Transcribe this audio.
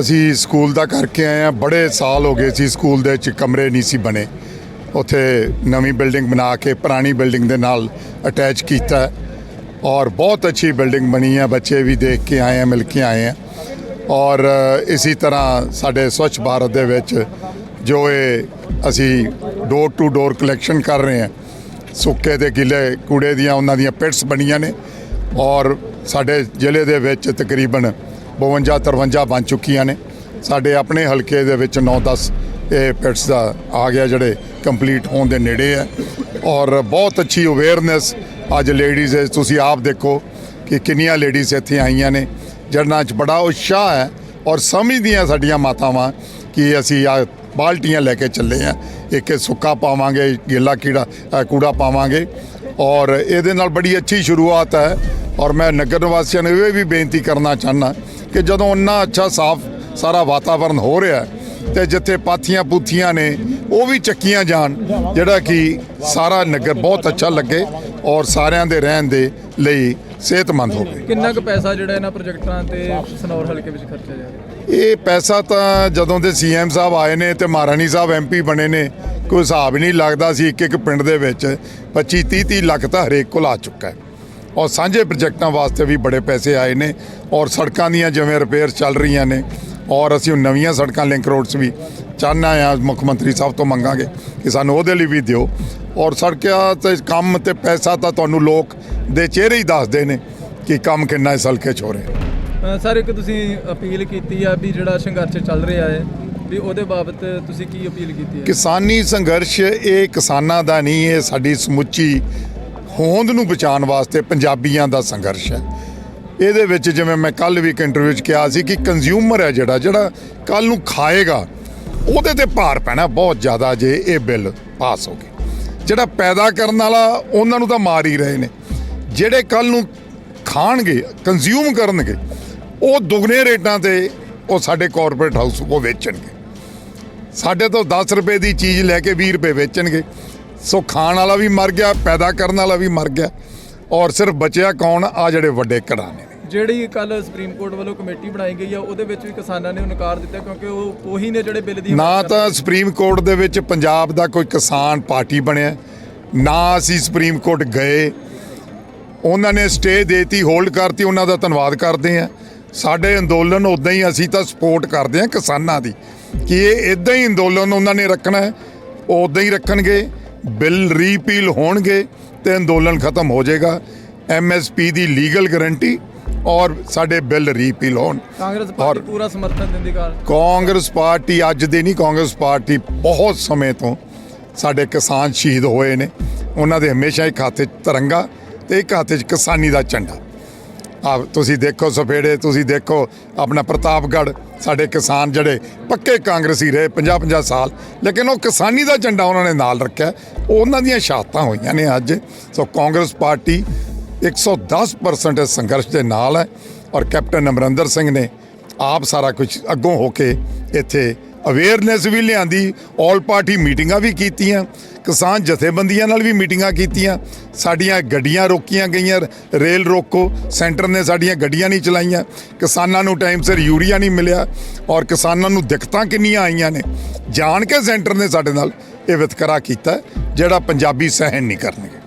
ਅਸੀਂ ਸਕੂਲ ਦਾ ਕਰਕੇ ਆਏ ਆ ਬੜੇ ਸਾਲ ਹੋ ਗਏ ਸੀ ਸਕੂਲ ਦੇ ਵਿੱਚ ਕਮਰੇ ਨਹੀਂ ਸੀ ਬਣੇ। ਉੱਥੇ ਨਵੀਂ ਬਿਲਡਿੰਗ ਬਣਾ ਕੇ ਪੁਰਾਣੀ ਬਿਲਡਿੰਗ ਦੇ ਨਾਲ ਅਟੈਚ ਕੀਤਾ। ਔਰ ਬਹੁਤ ਅੱਛੀ ਬਿਲਡਿੰਗ ਬਣੀ ਹੈ। ਬੱਚੇ ਵੀ ਦੇਖ ਕੇ ਆਏ ਆ ਮਿਲ ਕੇ ਆਏ ਆ ਔਰ ਅ, ਇਸੇ ਤਰ੍ਹਾਂ ਸਾਡੇ ਸਵੱਛ ਭਾਰਤ ਦੇ ਵਿੱਚ ਜੋ ਇਹ ਅਸੀਂ ਡੋਰ ਟੂ ਡੋਰ ਕਲੈਕਸ਼ਨ ਕਰ ਰਹੇ ਹਾਂ ਸੁੱਕੇ ਤੇ ਗਿੱਲੇ ਕੂੜੇ ਦੀਆਂ ਉਹਨਾਂ ਦੀਆਂ ਪਿਟਸ ਬਣੀਆਂ ਨੇ। ਔਰ ਸਾਡੇ ਜ਼ਿਲ੍ਹੇ ਦੇ ਵਿੱਚ ਤਕਰੀਬਨ 52 53 ਬਣ ਚੁੱਕੀਆਂ ਨੇ। ਸਾਡੇ ਆਪਣੇ ਹਲਕੇ ਦੇ ਵਿੱਚ 9-10 ਇਹ ਪਿਟਸ ਦਾ ਆ ਗਿਆ ਜਿਹੜੇ ਕੰਪਲੀਟ ਹੋਣ ਦੇ ਨੇੜੇ ਹੈ। ਔਰ ਬਹੁਤ ਅੱਛੀ ਅਵੇਅਰਨੈਸ ਅੱਜ ਲੇਡੀਜ਼ ਤੁਸੀਂ ਆਪ ਦੇਖੋ ਕਿ ਕਿੰਨੀਆਂ ਲੇਡੀਜ਼ ਇੱਥੇ ਆਈਆਂ ਨੇ। ਜਿਹਨਾਂ 'ਚ ਬੜਾ ਉਤਸ਼ਾਹ ਹੈ ਔਰ ਸਮਝਦੀਆਂ ਸਾਡੀਆਂ ਮਾਤਾਵਾਂ ਕਿ ਅਸੀਂ ਆ ਬਾਲਟੀਆਂ ਲੈ ਕੇ ਚੱਲੇ ਆ ਇੱਕ ਸੁੱਕਾ ਪਾਵਾਂਗੇ, ਗਿੱਲਾ ਕੀੜਾ ਕੂੜਾ ਪਾਵਾਂਗੇ। ਔਰ ਇਹਦੇ ਨਾਲ ਬੜੀ ਅੱਛੀ ਸ਼ੁਰੂਆਤ ਹੈ। ਔਰ ਮੈਂ ਨਗਰ ਨਿਵਾਸੀਆਂ ਨੂੰ ਇਹ ਵੀ ਬੇਨਤੀ ਕਰਨਾ ਚਾਹਨਾ ਕਿ ਜਦੋਂ ਇੰਨਾ ਅੱਛਾ ਸਾਫ਼ ਸਾਰਾ ਵਾਤਾਵਰਣ ਹੋ ਰਿਹਾ ਤੇ ਜਿੱਥੇ ਪਾਥੀਆਂ ਪੂਥੀਆਂ ਨੇ ਉਹ ਵੀ ਚੱਕੀਆਂ ਜਾਣ ਜਿਹੜਾ ਕਿ ਸਾਰਾ ਨਗਰ ਬਹੁਤ ਅੱਛਾ ਲੱਗੇ ਔਰ ਸਾਰਿਆਂ ਦੇ ਰਹਿਣ ਦੇ ਲਈ ਸਿਹਤਮੰਦ ਹੋਵੇ। ਕਿੰਨਾ ਕੁ ਪੈਸਾ ਜਿਹੜਾ ਇਹਨਾਂ ਪ੍ਰੋਜੈਕਟਾਂ ਤੇ ਸਨੌਰ ਹਲਕੇ ਵਿੱਚ ਖਰਚਿਆ ਜਾ ਰਿਹਾ? ਇਹ ਪੈਸਾ ਤਾਂ ਜਦੋਂ ਦੇ ਸੀਐਮ ਸਾਹਿਬ ਆਏ ਨੇ ਤੇ ਮਹਾਰਾਣੀ ਸਾਹਿਬ ਐਮਪੀ ਬਣੇ ਨੇ ਕੋਈ ਹਿਸਾਬ ਨਹੀਂ ਲੱਗਦਾ ਸੀ ਇੱਕ ਇੱਕ ਪਿੰਡ ਦੇ ਵਿੱਚ 25 30 30 ਲੱਖ ਤਾਂ ਹਰੇਕ ਕੋਲ ਆ ਚੁੱਕਾ ਹੈ। ਔਰ ਸਾਂਝੇ ਪ੍ਰੋਜੈਕਟਾਂ ਵਾਸਤੇ ਵੀ ਬੜੇ ਪੈਸੇ ਆਏ ਨੇ ਔਰ ਸੜਕਾਂ ਦੀਆਂ ਜਿਵੇਂ ਰਿਪੇਅਰ ਚੱਲ ਰਹੀਆਂ ਨੇ ਔਰ ਅਸੀਂ ਨਵੀਆਂ ਸੜਕਾਂ ਲਿੰਕ ਰੋਡਸ ਵੀ ਚਾਹੁੰਦਾ ਆ ਮੁੱਖ ਮੰਤਰੀ ਸਾਹਿਬ ਤੋਂ ਮੰਗਾਂਗੇ ਕਿ ਸਾਨੂੰ ਉਹਦੇ ਲਈ ਵੀ ਦਿਓ। ਔਰ ਸੜਕਾਂ ਤੇ ਕੰਮ ਤੇ ਪੈਸਾ ਤਾਂ ਤੁਹਾਨੂੰ ਲੋਕ ਦੇ ਚਿਹਰੇ ਹੀ ਦੱਸਦੇ ਨੇ ਕਿ ਕੰਮ ਕਿੰਨਾ ਇਸ ਹਲਕੇ 'ਚ ਹੋ ਰਿਹਾ। ਸਰ ਇੱਕ ਤੁਸੀਂ ਅਪੀਲ ਕੀਤੀ ਆ ਵੀ ਜਿਹੜਾ ਸੰਘਰਸ਼ ਚੱਲ ਰਿਹਾ ਹੈ ਵੀ ਉਹਦੇ ਬਾਬਤ ਤੁਸੀਂ ਕੀ ਅਪੀਲ ਕੀਤੀ ਹੈ? ਕਿਸਾਨੀ ਸੰਘਰਸ਼ ਇਹ ਕਿਸਾਨਾਂ ਦਾ ਨਹੀਂ ਇਹ ਸਾਡੀ ਸਮੁੱਚੀ ਹੋਂਦ ਨੂੰ ਬਚਾਉਣ ਵਾਸਤੇ ਪੰਜਾਬੀਆਂ ਦਾ ਸੰਘਰਸ਼ ਹੈ। ਇਹਦੇ ਵਿੱਚ ਜਿਵੇਂ ਮੈਂ ਕੱਲ ਵੀ ਇੱਕ ਇੰਟਰਵਿਊ 'ਚ ਕਿਹਾ ਸੀ ਕਿ ਕੰਜ਼ਿਊਮਰ ਹੈ ਜਿਹੜਾ ਜਿਹੜਾ ਕੱਲ ਨੂੰ ਖਾਏਗਾ, ਉਹਦੇ ਤੇ ਭਾਰ ਪੈਣਾ ਬਹੁਤ ਜ਼ਿਆਦਾ ਜੇ ਇਹ ਬਿੱਲ ਪਾਸ ਹੋ ਗਏ ਜਿਹੜਾ ਪੈਦਾ ਕਰਨ ਵਾਲਾ, ਉਹਨਾਂ ਨੂੰ ਤਾਂ ਮਾਰ ਹੀ ਰਹੇ ਨੇ। ਜਿਹੜੇ ਕੱਲ ਨੂੰ ਖਾਣਗੇ ਕੰਜ਼ਿਊਮ ਕਰਨਗੇ, ਉਹ ਦੁੱਗਣੇ ਰੇਟਾਂ ਤੇ ਉਹ ਸਾਡੇ ਕਾਰਪੋਰੇਟ ਹਾਊਸ ਕੋ ਵੇਚਣਗੇ। ਸਾਡੇ ਤੋਂ 10 ਰੁਪਏ ਦੀ ਚੀਜ਼ ਲੈ ਕੇ 20 ਰੁਪਏ ਵੇਚਣਗੇ। ਸੋ ਖਾਣ ਵਾਲਾ ਵੀ ਮਰ ਗਿਆ ਪੈਦਾ ਕਰਨ ਵਾਲਾ ਵੀ ਮਰ ਗਿਆ। ਔਰ ਸਿਰਫ ਬਚਿਆ ਕੌਣ? ਆ ਜਿਹੜੇ ਵੱਡੇ ਘਰਾਣੇ ਨੇ। ਜਿਹੜੀ ਕੱਲ ਸੁਪਰੀਮ ਕੋਰਟ ਵੱਲੋਂ ਕਮੇਟੀ ਬਣਾਈ ਗਈ ਆ ਉਹਦੇ ਵਿੱਚ ਵੀ ਕਿਸਾਨਾਂ ਨੇ ਨਕਾਰ ਦਿੱਤਾ ਕਿਉਂਕਿ ਉਹ ਉਹੀ ਨੇ ਜਿਹੜੇ ਬਿੱਲ ਦੀ ਨਾ ਤਾਂ ਸੁਪਰੀਮ ਕੋਰਟ ਦੇ ਵਿੱਚ ਪੰਜਾਬ ਦਾ ਕੋਈ ਕਿਸਾਨ ਪਾਰਟੀ ਬਣਿਆ ਨਾ ਅਸੀਂ ਸੁਪਰੀਮ ਕੋਰਟ ਗਏ। ਉਹਨਾਂ ਨੇ ਸਟੇ ਦੇਤੀ ਹੋਲਡ ਕਰਤੀ ਉਹਨਾਂ ਦਾ ਧੰਨਵਾਦ ਕਰਦੇ ਆ ਸਾਡੇ ਅੰਦੋਲਨ ਉਦਾਂ ਹੀ ਅਸੀਂ ਤਾਂ ਸਪੋਰਟ ਕਰਦੇ ਆ ਕਿਸਾਨਾਂ ਦੀ ਕਿ ਇਹ ਇਦਾਂ ਹੀ ਅੰਦੋਲਨ ਉਹਨਾਂ ਨੇ ਰੱਖਣਾ ਹੈ ਉਹ ਉਦਾਂ ਹੀ ਰੱਖਣਗੇ। ਬਿੱਲ ਰੀਪੀਲ ਹੋਣਗੇ ਤੇ ਅੰਦੋਲਨ ਖਤਮ ਹੋ ਜਾਏਗਾ। ਐਮਐਸਪੀ ਦੀ ਲੀਗਲ ਗਾਰੰਟੀ ਔਰ ਸਾਡੇ ਬਿੱਲ ਰੀਪੀਲ ਹੋਣ। ਕਾਂਗਰਸ ਪਾਰਟੀ ਪੂਰਾ ਸਮਰਥਨ ਦਿੰਦੀ ਕਾਲ। ਕਾਂਗਰਸ ਪਾਰਟੀ ਅੱਜ ਦੇ ਨਹੀਂ ਕਾਂਗਰਸ ਪਾਰਟੀ ਬਹੁਤ ਸਮੇਂ ਤੋਂ ਸਾਡੇ ਕਿਸਾਨ ਸ਼ਹੀਦ ਹੋਏ ਨੇ। ਉਹਨਾਂ ਦੇ ਹਮੇਸ਼ਾ ਇੱਕ ਹੱਥ 'ਚ ਤਿਰੰਗਾ ਤੇ ਇੱਕ ਹੱਥ 'ਚ ਕਿਸਾਨੀ ਦਾ ਝੰਡਾ। ਆ ਤੁਸੀਂ ਦੇਖੋ ਸਫੇੜੇ ਤੁਸੀਂ ਦੇਖੋ ਆਪਣਾ ਪ੍ਰਤਾਪਗੜ੍ਹ ਸਾਡੇ ਕਿਸਾਨ ਜਿਹੜੇ ਪੱਕੇ ਕਾਂਗਰਸੀ ਰਹੇ 50 50 ਸਾਲ, ਲੇਕਿਨ ਉਹ ਕਿਸਾਨੀ ਦਾ ਝੰਡਾ ਉਹਨਾਂ ਨੇ ਨਾਲ ਰੱਖਿਆ। ਉਹਨਾਂ ਦੀਆਂ ਸ਼ਹਾਦਤਾਂ ਹੋਈਆਂ ਨੇ ਅੱਜ। ਸੋ ਕਾਂਗਰਸ ਪਾਰਟੀ 110% ਇਸ ਸੰਘਰਸ਼ ਦੇ ਨਾਲ ਹੈ ਔਰ ਕੈਪਟਨ ਅਮਰਿੰਦਰ ਸਿੰਘ ਨੇ ਆਪ ਸਾਰਾ ਕੁਝ ਅੱਗੋਂ ਹੋ ਕੇ ਇੱਥੇ ਅਵੇਅਰਨੈਸ ਵੀ ਲਿਆਂਦੀ ਆਲ ਪਾਰਟੀ ਮੀਟਿੰਗਾਂ ਵੀ ਕੀਤੀਆਂ। ਕਿਸਾਨ ਜਥੇਬੰਦੀਆਂ ਨਾਲ ਵੀ ਮੀਟਿੰਗਾਂ ਕੀਤੀਆਂ, ਸਾਡੀਆਂ ਗੱਡੀਆਂ ਰੋਕੀਆਂ ਗਈਆਂ, ਰੇਲ ਰੋਕੋ, ਸੈਂਟਰ ਨੇ ਸਾਡੀਆਂ ਗੱਡੀਆਂ ਨਹੀਂ ਚਲਾਈਆਂ, ਕਿਸਾਨਾਂ ਨੂੰ ਟਾਈਮ ਸਿਰ ਯੂਰੀਆ ਨਹੀਂ ਮਿਲਿਆ ਔਰ ਕਿਸਾਨਾਂ ਨੂੰ ਦਿੱਕਤਾਂ ਕਿੰਨੀਆਂ ਆਈਆਂ ਨੇ, ਜਾਣ ਕੇ ਸੈਂਟਰ ਨੇ ਸਾਡੇ ਨਾਲ ਇਹ ਵਿਤਕਰਾ ਕੀਤਾ, ਜਿਹੜਾ ਪੰਜਾਬੀ ਸਹਿਣ ਨਹੀਂ ਕਰਨਗੇ।